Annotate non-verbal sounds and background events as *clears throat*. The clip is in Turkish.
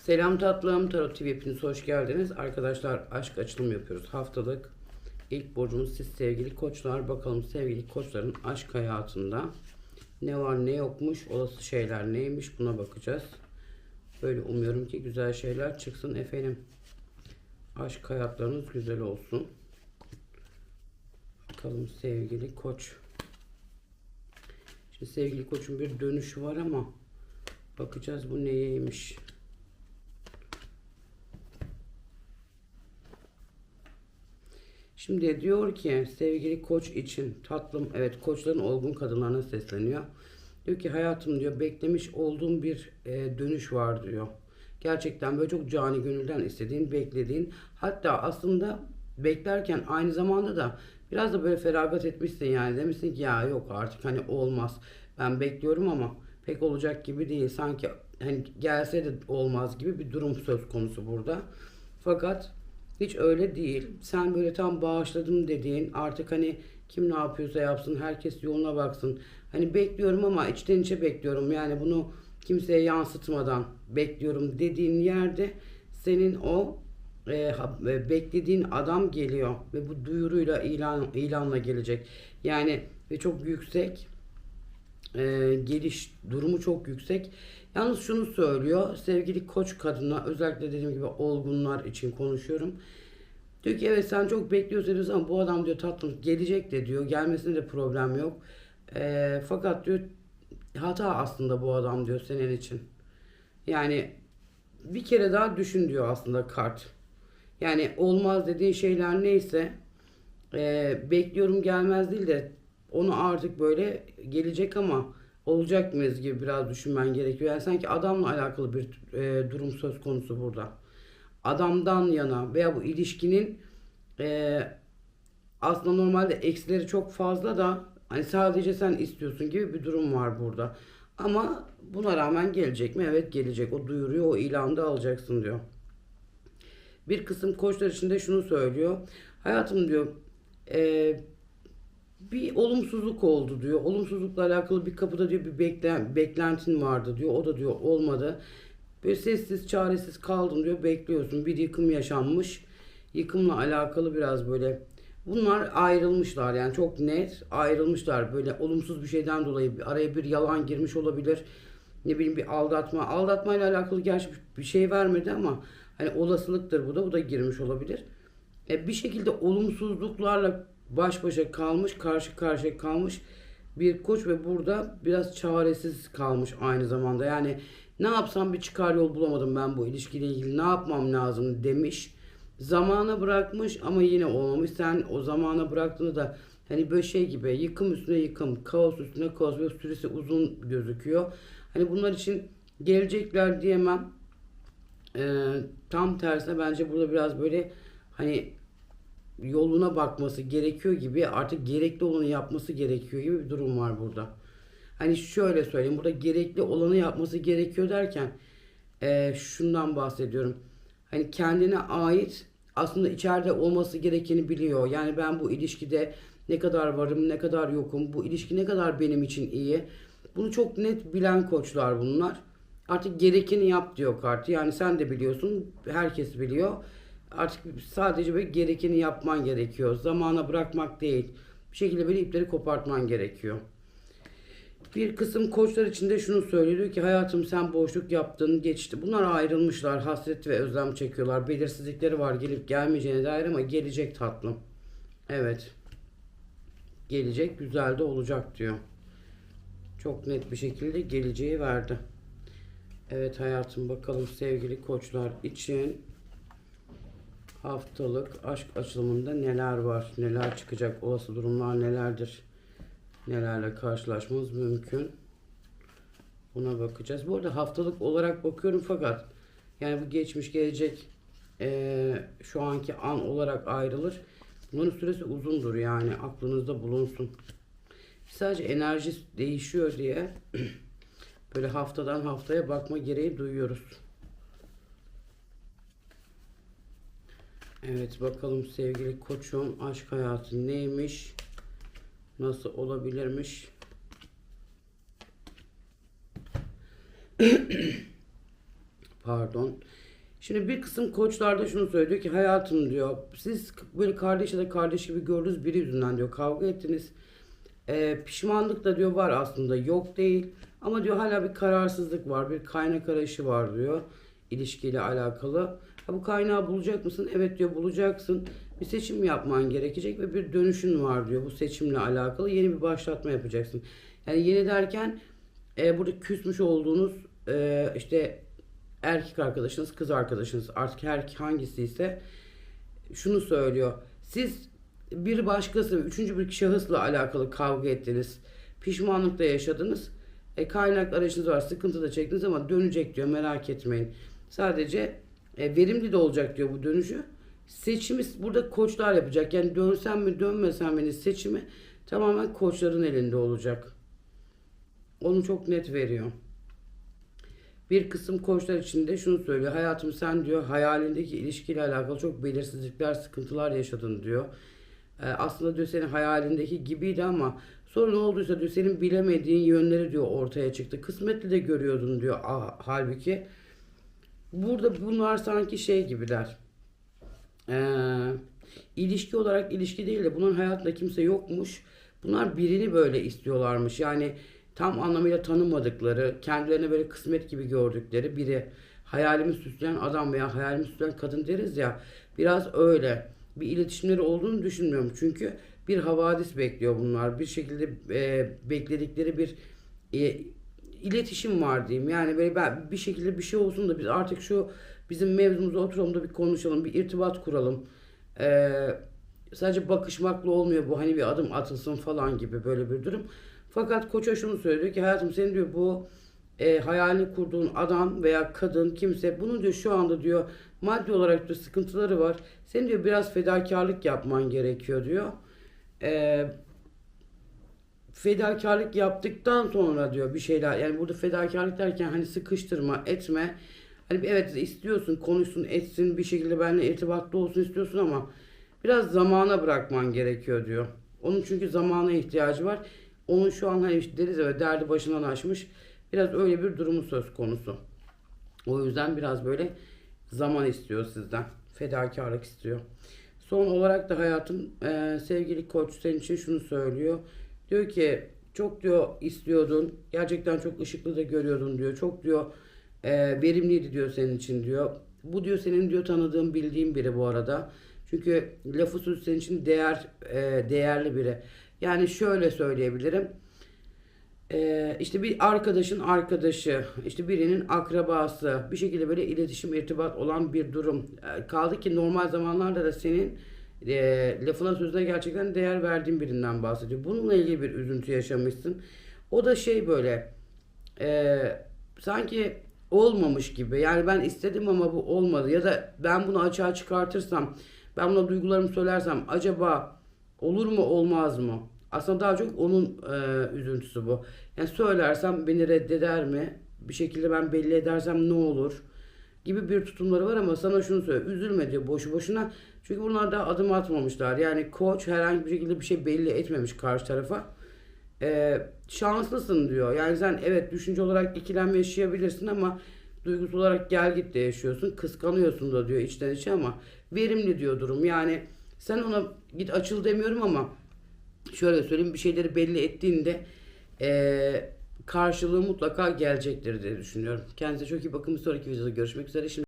Selam tatlım, Tarot TV hepiniz hoş geldiniz. Arkadaşlar aşk açılımı yapıyoruz haftalık. İlk burcumuz siz sevgili koçlar. Bakalım sevgili koçların aşk hayatında ne var ne yokmuş, olası şeyler neymiş buna bakacağız. Böyle umuyorum ki güzel şeyler çıksın efendim. Aşk hayatlarınız güzel olsun. Bakalım sevgili koç. Şimdi sevgili koçun bir dönüşü var ama bakacağız bu neyeymiş. Şimdi diyor ki sevgili koç için tatlım evet koçların olgun kadınlarına sesleniyor. Diyor ki hayatım diyor beklemiş olduğum bir e, dönüş var diyor. Gerçekten böyle çok cani gönülden istediğin, beklediğin hatta aslında beklerken aynı zamanda da biraz da böyle feragat etmişsin yani demişsin ki ya yok artık hani olmaz. Ben bekliyorum ama pek olacak gibi değil. Sanki hani gelse de olmaz gibi bir durum söz konusu burada. Fakat hiç öyle değil. Sen böyle tam bağışladım dediğin artık hani kim ne yapıyorsa yapsın herkes yoluna baksın. Hani bekliyorum ama içten içe bekliyorum. Yani bunu kimseye yansıtmadan bekliyorum dediğin yerde senin o e, e, beklediğin adam geliyor ve bu duyuruyla ilan ilanla gelecek. Yani ve çok yüksek e, geliş durumu çok yüksek. Yalnız şunu söylüyor sevgili koç kadına özellikle dediğim gibi olgunlar için konuşuyorum. Diyor ki evet sen çok bekliyorsun ama bu adam diyor tatlım gelecek de diyor gelmesine de problem yok. E, fakat diyor hata aslında bu adam diyor senin için. Yani bir kere daha düşün diyor aslında kart. Yani olmaz dediğin şeyler neyse e, bekliyorum gelmez değil de onu artık böyle gelecek ama olacak mıyız gibi biraz düşünmen gerekiyor. Yani sanki adamla alakalı bir e, durum söz konusu burada. Adamdan yana veya bu ilişkinin e, aslında normalde eksileri çok fazla da hani sadece sen istiyorsun gibi bir durum var burada. Ama buna rağmen gelecek mi? Evet gelecek. O duyuruyor, o ilanda alacaksın diyor. Bir kısım koçlar için de şunu söylüyor. Hayatım diyor e, bir olumsuzluk oldu diyor. Olumsuzlukla alakalı bir kapıda diyor bir beklen, beklentin vardı diyor. O da diyor olmadı. Böyle sessiz çaresiz kaldım diyor. Bekliyorsun. Bir yıkım yaşanmış. Yıkımla alakalı biraz böyle Bunlar ayrılmışlar yani çok net ayrılmışlar böyle olumsuz bir şeyden dolayı araya bir yalan girmiş olabilir ne bileyim bir aldatma aldatmayla alakalı gerçi bir şey vermedi ama hani olasılıktır bu da bu da girmiş olabilir e, bir şekilde olumsuzluklarla baş başa kalmış karşı karşıya kalmış bir koç ve burada biraz çaresiz kalmış aynı zamanda yani ne yapsam bir çıkar yol bulamadım ben bu ilişkiyle ilgili ne yapmam lazım demiş zamana bırakmış ama yine olmamış. Sen o zamana bıraktığında da hani böyle şey gibi yıkım üstüne yıkım, kaos üstüne kaos ve süresi uzun gözüküyor. Hani bunlar için gelecekler diyemem. Ee, tam tersine bence burada biraz böyle hani yoluna bakması gerekiyor gibi artık gerekli olanı yapması gerekiyor gibi bir durum var burada. Hani şöyle söyleyeyim burada gerekli olanı yapması gerekiyor derken e, şundan bahsediyorum. Hani kendine ait aslında içeride olması gerekeni biliyor. Yani ben bu ilişkide ne kadar varım, ne kadar yokum, bu ilişki ne kadar benim için iyi. Bunu çok net bilen koçlar bunlar. Artık gerekeni yap diyor kartı. Yani sen de biliyorsun, herkes biliyor. Artık sadece böyle gerekeni yapman gerekiyor. Zamana bırakmak değil. Bir şekilde böyle ipleri kopartman gerekiyor. Bir kısım koçlar için de şunu söylüyor ki hayatım sen boşluk yaptın geçti. Bunlar ayrılmışlar hasret ve özlem çekiyorlar. Belirsizlikleri var gelip gelmeyeceğine dair ama gelecek tatlım. Evet. Gelecek güzel de olacak diyor. Çok net bir şekilde geleceği verdi. Evet hayatım bakalım sevgili koçlar için haftalık aşk açılımında neler var? Neler çıkacak? Olası durumlar nelerdir? nelerle karşılaşmamız mümkün. Buna bakacağız. Bu arada haftalık olarak bakıyorum fakat yani bu geçmiş gelecek eee, şu anki an olarak ayrılır. Bunların süresi uzundur yani aklınızda bulunsun. Sadece enerji değişiyor diye *clears throat* böyle haftadan haftaya bakma gereği duyuyoruz. Evet bakalım sevgili koçum aşk hayatı neymiş? Nasıl olabilirmiş? *coughs* Pardon. Şimdi bir kısım koçlarda şunu söylüyor ki hayatım diyor siz böyle kardeş ya da kardeş gibi gördüğünüz biri yüzünden diyor kavga ettiniz. Ee, pişmanlık da diyor var aslında yok değil. Ama diyor hala bir kararsızlık var bir kaynak arayışı var diyor ilişkiyle alakalı. Ha, bu kaynağı bulacak mısın? Evet diyor bulacaksın. Bir seçim yapman gerekecek ve bir dönüşün var diyor bu seçimle alakalı. Yeni bir başlatma yapacaksın. Yani yeni derken e, burada küsmüş olduğunuz e, işte erkek arkadaşınız, kız arkadaşınız artık her hangisi ise şunu söylüyor. Siz bir başkası, üçüncü bir şahısla alakalı kavga ettiniz. Pişmanlık da yaşadınız. E, kaynak arayışınız var, sıkıntı da çektiniz ama dönecek diyor merak etmeyin. Sadece e, verimli de olacak diyor bu dönüşü. Seçimi burada koçlar yapacak. Yani dönsem mi dönmesem mi seçimi tamamen koçların elinde olacak. Onu çok net veriyor. Bir kısım koçlar için de şunu söylüyor. Hayatım sen diyor hayalindeki ilişkiyle alakalı çok belirsizlikler, sıkıntılar yaşadın diyor. Ee, aslında diyor senin hayalindeki gibiydi ama sonra ne olduysa diyor senin bilemediğin yönleri diyor ortaya çıktı. Kısmetli de görüyordun diyor ah, halbuki. Burada bunlar sanki şey gibiler. Ee, ilişki olarak ilişki değil de bunun hayatında kimse yokmuş. Bunlar birini böyle istiyorlarmış. Yani tam anlamıyla tanımadıkları, kendilerine böyle kısmet gibi gördükleri biri. Hayalimi süsleyen adam veya hayalimi süsleyen kadın deriz ya. Biraz öyle. Bir iletişimleri olduğunu düşünmüyorum. Çünkü bir havadis bekliyor bunlar. Bir şekilde e, bekledikleri bir e, iletişim var diyeyim. Yani böyle ben bir şekilde bir şey olsun da biz artık şu bizim mevzumuza oturalım da bir konuşalım, bir irtibat kuralım. Ee, sadece bakışmakla olmuyor bu hani bir adım atılsın falan gibi böyle bir durum. Fakat koça şunu söylüyor ki hayatım senin diyor bu e, hayalini kurduğun adam veya kadın kimse bunu diyor şu anda diyor maddi olarak diyor sıkıntıları var. Senin diyor biraz fedakarlık yapman gerekiyor diyor. Eee fedakarlık yaptıktan sonra diyor bir şeyler yani burada fedakarlık derken hani sıkıştırma etme hani evet istiyorsun konuşsun etsin bir şekilde benimle irtibatlı olsun istiyorsun ama biraz zamana bırakman gerekiyor diyor. Onun çünkü zamana ihtiyacı var. Onun şu an hani işte deriz ya derdi başından aşmış. Biraz öyle bir durumu söz konusu. O yüzden biraz böyle zaman istiyor sizden. Fedakarlık istiyor. Son olarak da hayatım e, sevgili koç senin için şunu söylüyor. Diyor ki çok diyor istiyordun. Gerçekten çok ışıklı da görüyordun diyor. Çok diyor e, verimliydi diyor senin için diyor. Bu diyor senin diyor tanıdığın bildiğin biri bu arada. Çünkü lafı söz senin için değer e, değerli biri. Yani şöyle söyleyebilirim. Ee, işte bir arkadaşın arkadaşı, işte birinin akrabası, bir şekilde böyle iletişim, irtibat olan bir durum. Ee, kaldı ki normal zamanlarda da senin e, lafına sözüne gerçekten değer verdiğin birinden bahsediyor. Bununla ilgili bir üzüntü yaşamışsın. O da şey böyle, e, sanki olmamış gibi. Yani ben istedim ama bu olmadı. Ya da ben bunu açığa çıkartırsam, ben buna duygularımı söylersem acaba olur mu olmaz mı? Aslında daha çok onun e, üzüntüsü bu. Yani söylersem beni reddeder mi? Bir şekilde ben belli edersem ne olur? Gibi bir tutumları var ama sana şunu söyle. Üzülme diyor boşu boşuna. Çünkü bunlar daha adım atmamışlar. Yani koç herhangi bir şekilde bir şey belli etmemiş karşı tarafa. E, şanslısın diyor. Yani sen evet düşünce olarak ikilem yaşayabilirsin ama duygusal olarak gel git de yaşıyorsun. Kıskanıyorsun da diyor içten içe ama verimli diyor durum. Yani sen ona git açıl demiyorum ama şöyle söyleyeyim bir şeyleri belli ettiğinde eee karşılığı mutlaka gelecektir diye düşünüyorum. Kendinize çok iyi bakın. Bir sonraki videoda görüşmek üzere. Şimdi